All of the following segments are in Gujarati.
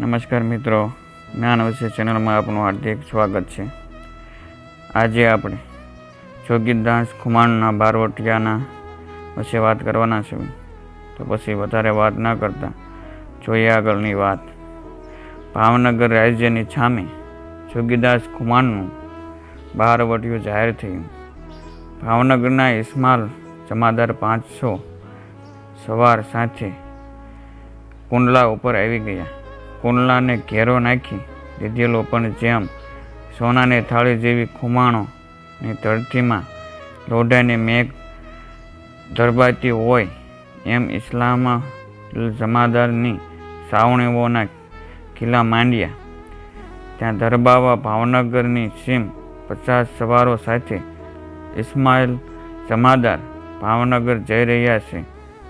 નમસ્કાર મિત્રો, જ્ઞાન વિશે ચેનલમાં આપનું હાર્દિક સ્વાગત છે. આજે આપણે જોગીદાસ ખુમાણના બારવટિયાના વિશે વાત કરવાના છે તો પછી વધારે વાત ન કરતા જોઈએ આગળની વાત. ભાવનગર રાજ્યની છામે જોગીદાસ ખુમાણનું બારવટિયું જાહેર થયું. ભાવનગરના ઇસ્માલ જમાદાર પાંચસો સવાર સાથે કુંડલા ઉપર આવી ગયા. કુંડલાને ઘેરો નાખી દીધેલો પણ જેમ સોનાની થાળી જેવી ખુમાણોની ધરતીમાં લોઢાની મેઘ ધરબાતી હોય, એમ ઇસ્લામ જમાદારની સાવણીઓના કિલ્લા માંડ્યા. ત્યાં ધરબાવા ભાવનગરની સીમ પચાસ સવારો સાથે ઇસ્માઇલ જમાદાર ભાવનગર જઈ રહ્યા છે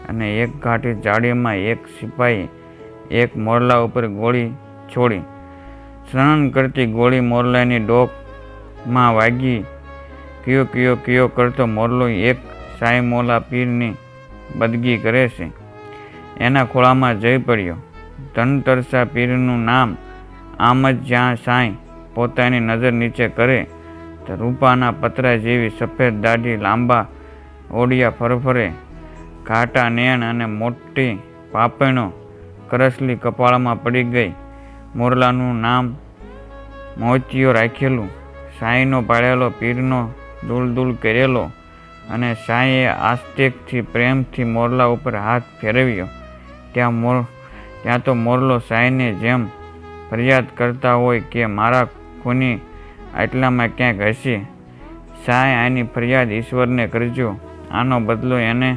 અને એક ઘાટી જાડીમાં એક સિપાહી એક મોરલા ઉપર ગોળી છોડી. સ્નાન કરતી ગોળી મોરલાની ડોકમાં વાગી. કયો કયો કયો કરતો મોરલો એક સાઈ મોલા પીરની બદગી કરે છે. એના ખોળામાં જઈ પડ્યો. ધનતરસા પીરનું નામ આમ જ જ્યાં સાંઈ પોતાની નજર નીચે કરે, તો રૂપાના પતરા જેવી સફેદ દાઢી લાંબા ઓડિયા ફરફરે, ઘાટા નેણ અને મોટી પાપણો કરસલી કપાળમાં પડી ગઈ. મોરલાનું નામ મોતિયો રાખેલું. સાંઈનો પાડેલો પીરનો દૂલ દૂલ કરેલો અને સાંઈએ આસ્તેકથી પ્રેમથી મોરલા ઉપર હાથ ફેરવ્યો. ત્યાં મોર, ત્યાં તો મોરલો સાંઈને જેમ ફરિયાદ કરતા હોય કે મારા ખૂની આટલામાં ક્યાંક હશે. સાંઈ આની ફરિયાદ ઈશ્વરને કરજો. આનો બદલો એને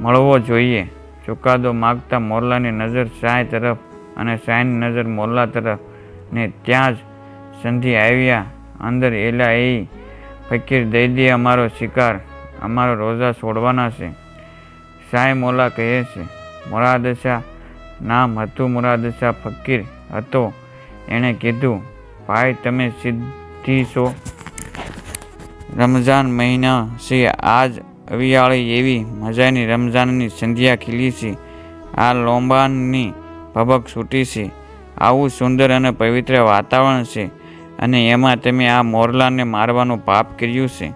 મળવો જોઈએ. ચુકાદો માગતા મોરલાની નજર સાંઈ તરફ અને સાંઈની નજર મોરલા તરફ ને ત્યાં જ સંધિ આવ્યા. અંદર એલા એ ફકીર દઈ દે, અમારો શિકાર, અમારો રોજા છોડવાના છે. સાંઈ મોલા કહે છે, મોરાદશા, નામ હતું મોરાદશા, ફકીર હતો. એણે કીધું, ભાઈ, તમે સિદ્ધિ છો. રમઝાન મહિના છે, આજ અવિયાળી એવી મજાની રમઝાનની સંધ્યા ખીલી છે. આ લોંબાનની ભભક છૂટી છે. આવું સુંદર અને પવિત્ર વાતાવરણ છે અને એમાં તમે આ મોરલાને મારવાનું પાપ કર્યું છે.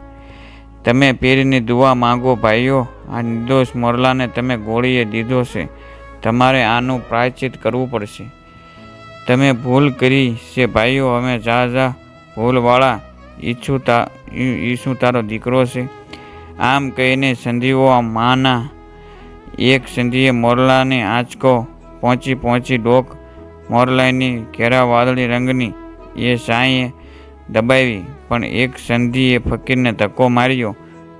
તમે પીરની દુઆ માગો ભાઈઓ, આ નિર્દોષ મોરલાને તમે ગોળીએ દીધો છે. તમારે આનું પ્રાયચિત કરવું પડશે. તમે ભૂલ કરી છે ભાઈઓ, અમે જા જા ભૂલવાળા ઈચ્છું તા ઈશું તારો દીકરો છે. આમ કહીને સંધિઓ માના એક સંધિએ મોરલાને આંચકો પહોંચી પહોંચી ડોક મોરલાની ઘેરા વાદળી રંગની એ સાંઈએ દબાવી, પણ એક સંધિએ ફકીરને ધક્કો માર્યો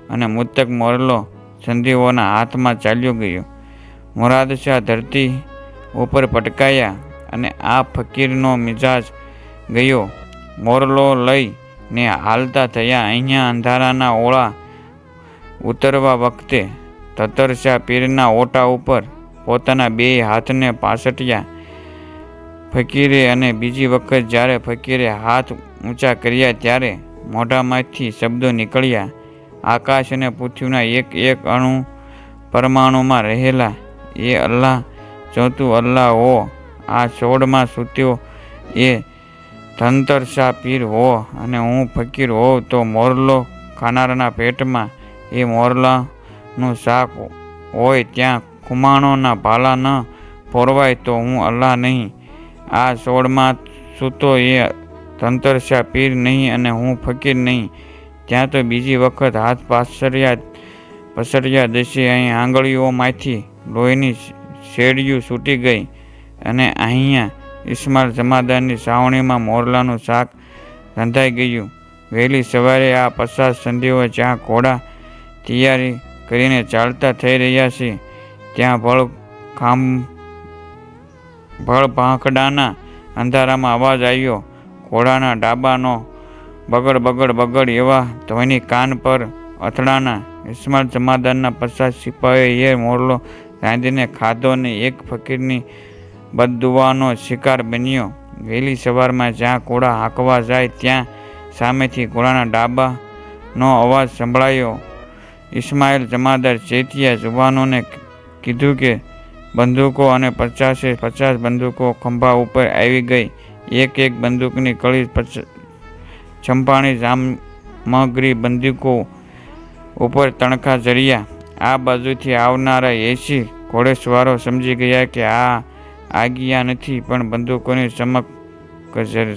અને મૃતક મોરલો સંધિઓના હાથમાં ચાલ્યો ગયો. મોરાદશાહ ધરતી ઉપર પટકાયા અને આ ફકીરનો મિજાજ ગયો. મોરલો લઈ ને હાલતા થયા અહીંયા અંધારાના ઓળા ઉતરવા વખતે તતરશા પીરના ઓટા ઉપર પોતાના બે હાથને પાસટ્યા ફકીરે અને બીજી વખત જ્યારે ફકીરે હાથ ઊંચા કર્યા ત્યારે મોઢામાંથી શબ્દો નીકળ્યા. આકાશ અને પૃથ્વીના એક એક અણુ પરમાણુમાં રહેલા. એ અલ્લાહ ચોથું અલ્લાહ હો, આ છોડમાં સૂત્યો એ ધંતરશા પીર હો અને હું ફકીર હોઉં તો મોરલો ખાનારના પેટમાં એ મોરલાનું શાક હોય ત્યાં ખુમાણોના ભાલા ન ફોરવાય તો હું અલ્લાહ નહીં. આ છોડમાં સૂતો એ તંતરશા પીર નહીં અને હું ફકીર નહીં. ત્યાં તો બીજી વખત હાથ પાસર્યા પસર્યા દશે અહીં આંગળીઓમાંથી લોહીની શેડિયું છૂટી ગઈ અને અહીંયા ઇસ્માલ જમાદારની સાવણીમાં મોરલાનું શાક રંધાઈ ગયું. વહેલી સવારે આ પચાસ સંધિઓ જ્યાં ઘોડા તૈયારી કરીને ચાલતા થઈ રહ્યા છે. ત્યાં ભળ ખામ, ભળ ભાંખડાના અંધારામાં અવાજ આવ્યો. ઘોડાના ડાબાનો બગડ બગડ બગડ એવા ધ્વનિ કાન પર અથડાના ઇસ્માલ જમાદારના પચાસ સિપાહીએ મોરલો રાંધીને ખાધો ને એક ફકીરની બદદુવાનો શિકાર બન્યો. વહેલી સવારમાં જ્યાં ઘોડા હાંકવા જાય ત્યાં સામેથી ઘોડાના ડાબાનો અવાજ સંભળાયો. ઇસ્માઇલ જમાદાર ચેતિયા જુવાનોને કીધું કે, બંદૂકો અને પચાસે પચાસ બંદૂકો ખંભા ઉપર આવી ગઈ. એક એક બંદૂકની કળી ચંપાણી સામગ્રી બંદૂકો ઉપર તણખા જર્યા. આ બાજુથી આવનારા એસી ઘોડેસવારો સમજી ગયા કે આ આગિયા નથી, પણ બંદૂકોની ચમક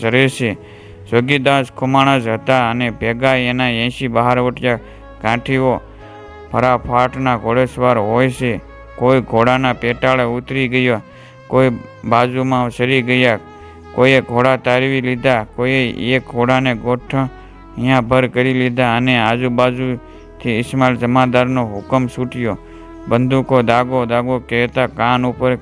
ઝરે છે. જોગીદાસ જ હતા અને ભેગા એના એંશી બહારવટિયા કાઠીઓ ફરાફાટના ઘોડેસવાર હોય છે. કોઈ ઘોડાના પેટાળે ઉતરી ગયો, કોઈ બાજુમાં સરી ગયા, કોઈએ ઘોડા તારવી લીધા, કોઈએ એક ઘોડાને ગોઠણિયા ભર કરી લીધા અને આજુબાજુથી ઇસ્માઇલ જમાદારનો હુકમ છૂટ્યો. બંદૂકો દાગો દાગો કહેતા કાન ઉપર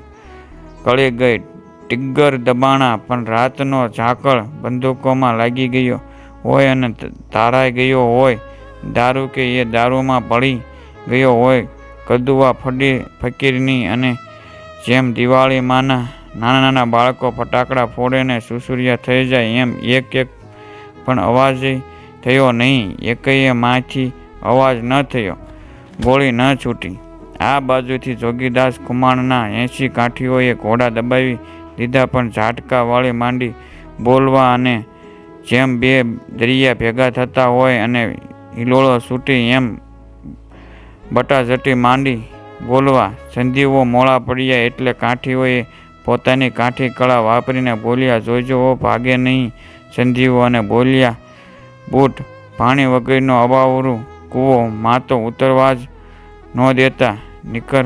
કળી ગઈ. ટિગ્ગર દબાણા પણ રાતનો ઝાકળ બંદૂકોમાં લાગી ગયો હોય અને તારાઈ ગયો હોય. દારૂ કે એ દારૂમાં પડી ગયો હોય કદુવા ફડી ફકીરની અને જેમ દિવાળીમાંના નાના નાના બાળકો ફટાકડા ફોડેને સુસુરિયા થઈ જાય એમ એક એક પણ અવાજ થયો નહીં. એકેય માથી અવાજ ન થયો, ગોળી ન છૂટી. આ બાજુથી જોગીદાસ કુમારના એંસી કાઠીઓએ ઘોડા દબાવી દીધા પણ ઝાટકા વાળી માંડી બોલવા અને જેમ બે દરિયા ભેગા થતા હોય અને હિલોળો છૂટી એમ બટાઝટી માંડી બોલવા, સંધિઓ મોળા પડ્યા એટલે કાઠીઓએ પોતાની કાઠી કળા વાપરીને બોલ્યા, જોજો ઓ ભાગે નહીં. સંધિઓ અને બોલ્યા, બૂટ પાણી વગરનો અવાવરું કૂવો માતો ઉતરવા જ ન દેતા, નિકર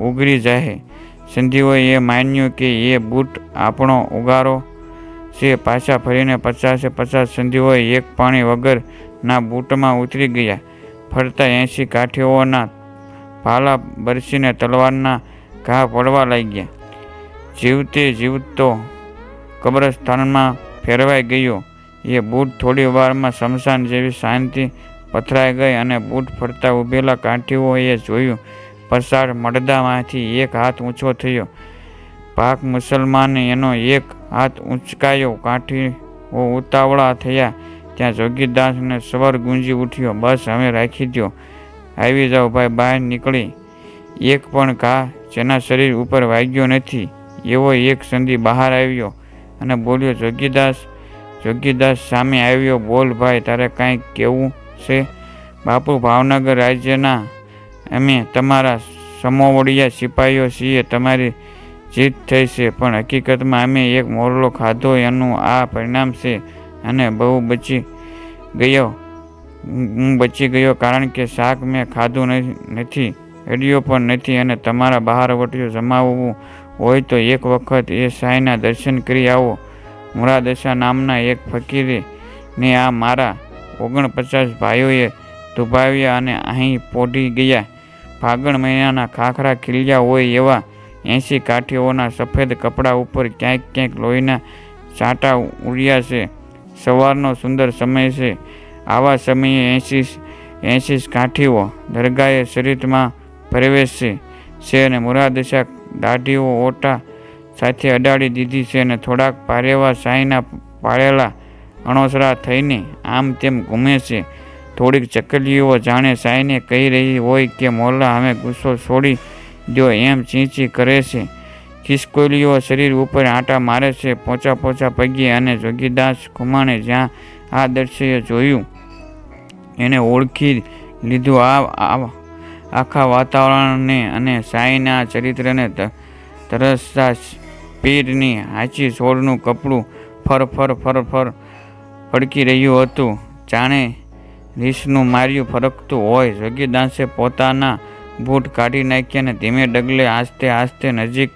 ઉગરી જાહે. સંધિઓએ એ માન્યું કે એ બૂટ આપણો ઉગારો છે. પાછા ફરીને પચાસે પચાસ સંધિઓએ એક પાણી વગરના બૂટમાં ઉતરી ગયા. ફરતા એંશી કાઠીઓના ભાલા બરસીને તલવારના ઘા પડવા લાગ્યા. જીવતે જીવતો કબ્રસ્તાનમાં ફેરવાઈ ગયો. એ બૂટ થોડી વારમાં શમશાન જેવી શાંતિ પથરાઈ ગઈ અને બૂટ ફરતા ઊભેલા કાંઠીઓએ જોયું, પસાર મળદામાંથી એક હાથ ઊંચો થયો. પાક મુસલમાને એનો એક હાથ ઊંચકાયો. કાંઠીઓ ઉતાવળા થયા. ત્યાં જોગીદાસને સ્વર ગુંજી ઉઠ્યો. બસ હવે રાખી દ્યો. આવી જાઓ ભાઈ, બહાર નીકળી. એક પણ ઘા જેના શરીર ઉપર વાગ્યો નથી. એવો એક સંધિ બહાર આવ્યો અને બોલ્યો જોગીદાસ જોગીદાસ સામે આવ્યો. બોલ ભાઈ, તારે કાંઈ કહેવું છે? બાપુ, ભાવનગર રાજ્યના અમે તમારા સમોવડિયા સિપાહીઓ છીએ. તમારી જીત થઈ છે. પણ હકીકતમાં અમે એક મોરલો ખાધો. એનું આ પરિણામ છે અને બહુ બચી ગયો. હું બચી ગયો કારણ કે શાક મેં ખાધું નથી- અડ્યો પણ નથી અને તમારા બહાર વટીઓ જમાવવું હોય તો એક વખત એ સાંઈના દર્શન કરી આવો. મુરાદશા નામના એક ફકીરે ને આ મારા ઓગણપચાસ ભાઈઓએ દુભાવ્યા અને અહીં પોઢી ગયા. ફાગણ મહિનાના ખાખરા ખીલ્યા હોય એવા એંસી કાઠીઓના સફેદ કપડાં ઉપર ક્યાંક ક્યાંક લોહીના છાંટા ઉડ્યા છે. સવારનો સુંદર સમય છે. આવા સમયે એંશી એંશી કાંઠીઓ દરગાહે શરીરમાં પ્રવેશે છે. અને મુરાદશા દાઢીઓ ઓટા સાથે અડાડી દીધી છે અને થોડાક પારેવા સાંઈના પાળેલા અણોસરા થઈને આમ તેમ ઘૂમે છે. થોડીક ચકલીઓ જાણે સાંઈને કહી રહી હોય કે મોલા અમે ગુસ્સો છોડી દો એમ ચીંચી કરે છે. ખિસકોલીઓ શરીર ઉપર આંટા મારે છે, પોચા પોચા પગે અને જોગીદાસ ખુમાણે જ્યાં આ દ્રશ્ય જોયું, એને ઓળખી લીધું. આ આખા વાતાવરણને અને સાંઈના ચરિત્રને તરસતા પીરની હાચી છોડનું કપડું ફર ફર ફર ફર ફડકી રહ્યું હતું. જાણે રીસનું માર્યું ફરકતું હોય. જોગીદાસે પોતાના બૂટ કાઢી નાખ્યા અને ધીમે ડગલે આસ્તે આસ્તે નજીક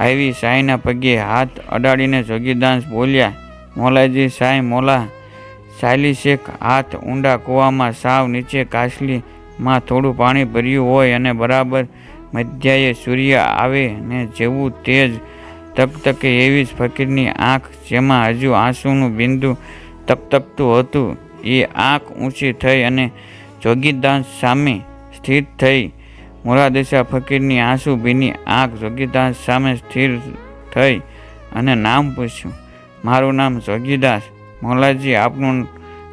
આવી સાંઈના પગે હાથ અડાડીને જોગીદાસ બોલ્યા, મોલાજી સાંઈ, મોલા. સાયલી શેખ હાથ ઊંડા કૂવામાં સાવ નીચે કાસલીમાં થોડું પાણી ભર્યું હોય અને બરાબર મધ્યાએ સૂર્ય આવે ને જેવું તેજ તકતકે એવી જ ફકીરની આંખ, જેમાં હજુ આંસુનું બિંદુ તપતપતું હતું. એ આંખ ઊંચી થઈ અને જોગીદાસ સામે સ્થિત થઈ મુરાદેશા ફકીરની આંસુ ભીની આંખ જોગીદાસ સામે સ્થિર થઈ અને નામ પૂછ્યું, મારું નામ જોગીદાસ. મોલાજી, આપનું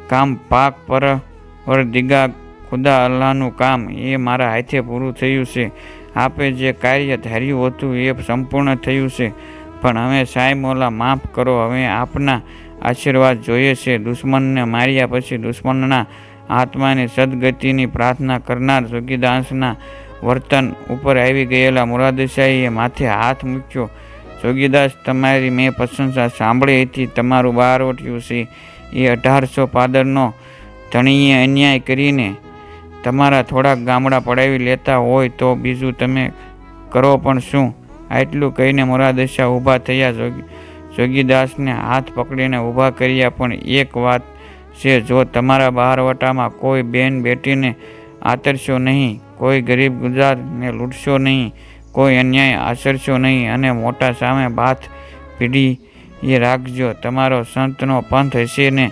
કામ પાક પર પર દિગા ખુદા અલ્લાહનું કામ. એ મારા હાથે પૂરું થયું છે. આપે જે કાર્ય ધાર્યું હતું એ સંપૂર્ણ થયું છે. પણ હવે સાહેબ મોલા, માફ કરો. હવે આપના આશીર્વાદ જોઈએ છે. દુશ્મનને માર્યા પછી દુશ્મનના આત્માની સદગતિની પ્રાર્થના કરનાર જોગીદાસના વર્તન ઉપર આવી ગયેલા મુરાદશાહીએ માથે હાથ મૂક્યો. જોગીદાસ, તમારી મેં પ્રશંસા સાંભળી હતી. તમારું બારવટ્યું છે. એ અઢારસો પાદરનો ધણીએ અન્યાય કરીને તમારા થોડાક ગામડા પડાવી લેતા હોય તો બીજું તમે કરો પણ શું? આટલું કહીને મોરાદશા ઊભા થયા. જોગી, જોગીદાસને હાથ પકડીને ઊભા કર્યા પણ એક વાત છે. જો તમારા બહારવટામાં કોઈ બેન બેટીને આતરશો નહીં કોઈ ગરીબ ગુજરાતને લૂંટશો નહીં, કોઈ અન્યાય આચરશો નહીં અને મોટા સામે બાથ પીડી એ રાખજો. તમારો સંતનો પંથ હશે ને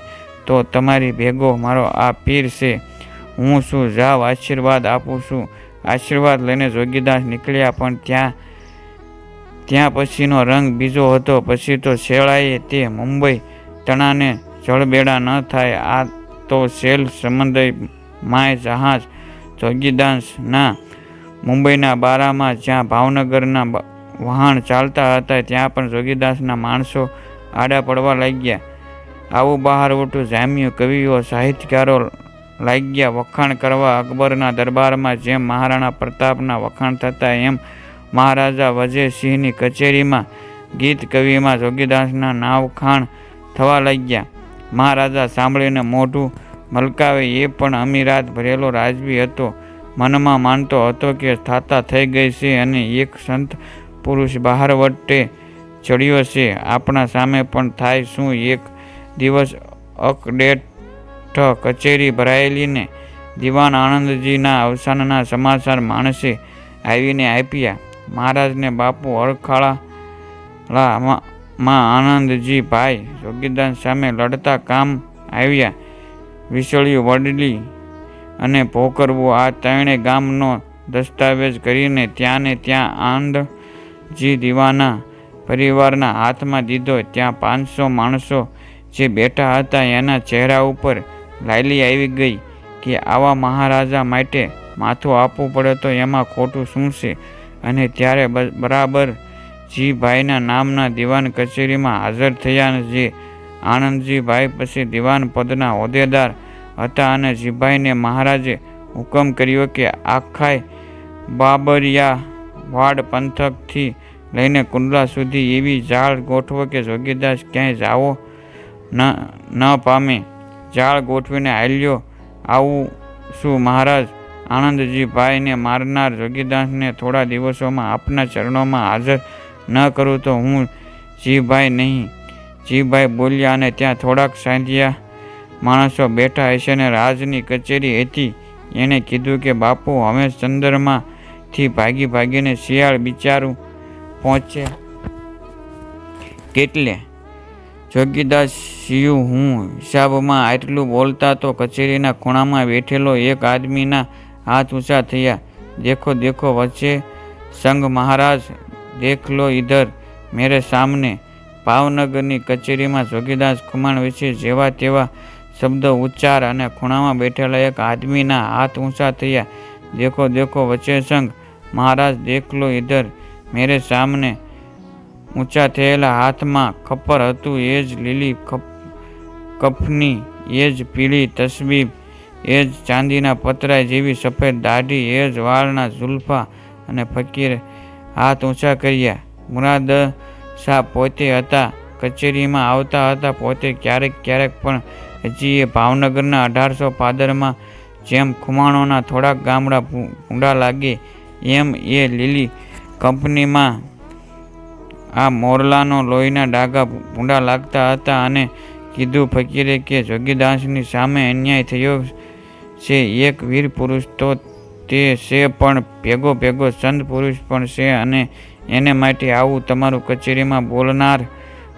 તો તમારી ભેગો મારો આ પીર છે. હું શું જાવ આશીર્વાદ આપું છું? આશીર્વાદ લઈને જોગીદાસ નીકળ્યા, પણ ત્યાં ત્યાં પછીનો રંગ બીજો હતો. પછી તો શેળાએ તે મુંબઈ તણાને જળબેડા ન થાય. આ તો સેલ સમુદ્ર માય જહાજ જોગીદાસના મુંબઈના બારામાં જ્યાં ભાવનગરના વહાણ ચાલતા હતા, ત્યાં પણ જોગીદાસના માણસો આડા પડવા લાગ્યા. આવું બહાર ઉઠું જામ્યું, કવિઓ, સાહિત્યકારો લાગ્યા, વખાણ કરવા અકબરના દરબારમાં જેમ મહારાણા પ્રતાપના વખાણ થતા, એમ મહારાજા વજયસિંહની કચેરીમાં ગીત કવિમાં જોગીદાસના નાવખાણ થવા લાગ્યા. મહારાજા સાંભળીને મોઢું મલકાવે એ પણ અમીરાત ભરેલો રાજવી હતો. મનમાં માનતો હતો કે થાતા થઈ ગઈ છે અને એક સંત પુરુષ બહાર વટે ચડ્યો છે. આપણા સામે પણ થાય શું એક દિવસ અકડેઠ કચેરી ભરાયેલીને દિવાન આનંદજીના અવસાનના સમાચાર માણસે આવીને આપ્યા. મહારાજને બાપુ અળખાળામાં આનંદજી ભાઈ જોગીદાસ સામે લડતા કામ આવ્યા. વિસળિયું વડલી અને ભોકરવું. આ ત્રણે ગામનો દસ્તાવેજ કરીને ત્યાં ને ત્યાં આનંદજી દીવાના પરિવારના હાથમાં દીધો. ત્યાં પાંચસો માણસો જે બેઠા હતા એના ચહેરા ઉપર લાયલી આવી ગઈ કે આવા મહારાજા માટે માથું આપવું પડે તો એમાં ખોટું શું છે? અને ત્યારે બરાબર જીભાઈના નામના દિવાન કચેરીમાં હાજર થયા જે આનંદજીભાઈ પછી દિવાન પદના હોદ્દેદાર હતા અને જીભાઈને મહારાજે હુકમ કર્યો કે આખાય બાબરિયા વાડ પંથકથી લઈને કુંડલા સુધી એવી જાળ ગોઠવો કે જોગીદાસ ક્યાંય જાવો ન ન પામે. જાળ ગોઠવીને હાલ્યો, આવું શું મહારાજ? આનંદજીભાઈને મારનાર જોગીદાસને થોડા દિવસોમાં આપના ચરણોમાં હાજર ન કરું તો હું જીભાઈ નહીં. જીભાઈ બોલ્યા અને ત્યાં થોડાક સાંધિયા માણસો બેઠા હશે ને રાજની કચેરી હતી. એણે કીધું કે, બાપુ હવે ચંદ્રમાંથી ભાગી ભાગીને શિયાળ બિચારું પહોંચે. કેટલે જોગીદાસ શિયુ હું હિસાબમાં આટલું બોલતા તો કચેરીના ખૂણામાં બેઠેલો એક આદમીના હાથ ઊંચા થયા. દેખો દેખો, વચ્ચે સંઘ મહારાજ, દેખ લો ઇધર મેરે સામને ભાવનગરની કચેરીમાં જોગીદાસ ખુમાણ વિશે જેવા તેવા શબ્દો ઉચ્ચાર અને ખૂણામાં બેઠેલા એક આદમીના હાથ ઊંચા થયા. દેખો દેખો, વચ્ચે સંઘ મહારાજ, દેખ લો ઇધર મેરે સામને ઊંચા થયેલા હાથમાં ખપ્પર હતું. એ જ લીલી કફની, એ જ પીળી તસબીબ, એ જ ચાંદીના પતરાય જેવી સફેદ દાઢી, એ જ વાળના ઝુલ્ફા અને ફકીર હાથ ઊંચા કર્યા. મુરાદ શાહ પોતે હતા, કચેરીમાં આવતા હતા, પોતે ક્યારેક ક્યારેક પણ હજી એ ભાવનગરના અઢારસો પાદરમાં જેમ ખુમાણોના થોડાક ગામડા ભૂંડા લાગે, એમ એ લીલી કંપનીમાં આ મોરલાનો લોહીના ડાઘા ભૂંડા લાગતા હતા અને કીધું ફકીરે કે, જોગીદાસની સામે અન્યાય થયો છે, એક વીર પુરુષ તો તે છે પણ ભેગો ભેગો સંત પુરુષ પણ છે અને એને માટે આવું તમારું કચેરીમાં બોલનાર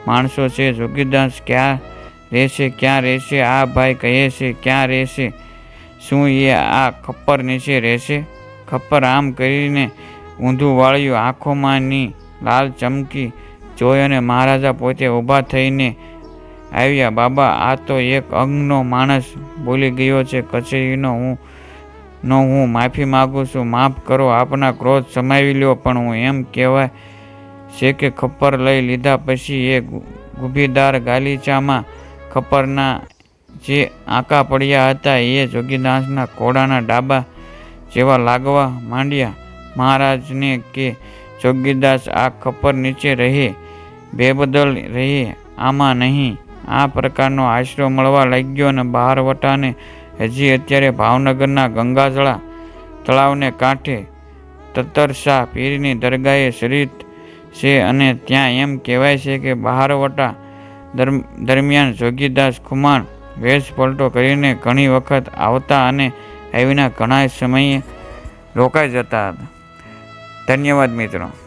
માણસો છે. જોગીદાસ ક્યાં રહેશે? ક્યાં રહેશે? આ ભાઈ કહે છે, ક્યાં રહેશે? શું એ આ ખપ્પર નીચે રહેશે? ખપ્પર આમ કરીને ઊંધું વાળ્યું આંખોમાંની લાલ ચમકી જોઈ અને મહારાજા પોતે ઊભા થઈને આવ્યા, બાબા, આ તો એક અંગનો માણસ બોલી ગયો છે. કચેરીનો હું નો હું માફી માગું છું, માફ કરો, આપના ક્રોધ સમાવી લ્યો, પણ હું એમ કહેવાય છે કે ખપ્પર લઈ લીધા પછી એ ગુભીદાર ગાલીચામાં ખપ્પરના જે આંકા પડ્યા હતા એ જોગીદાસના ઘોડાના ડાબા જેવા લાગવા માંડ્યા. મહારાજને કે, જોગીદાસ, આ ખપ્પર નીચે રહે, બેબદલ રહે, આમાં નહીં. આ પ્રકારનો આશરો મળવા લાગ્યો અને બહારવટાને હજી અત્યારે ભાવનગરના ગંગાજળા તળાવને કાંઠે તતરશા પીરની દરગાહે શરીત છે અને ત્યાં એમ કહેવાય છે કે બહારવટા દરમ- દરમિયાન જોગીદાસ કુમાર વેશ પલટો કરીને ઘણી વખત આવતા અને આવીના ઘણા સમયે રોકાઈ જતા હતા. ધન્યવાદ મિત્રો.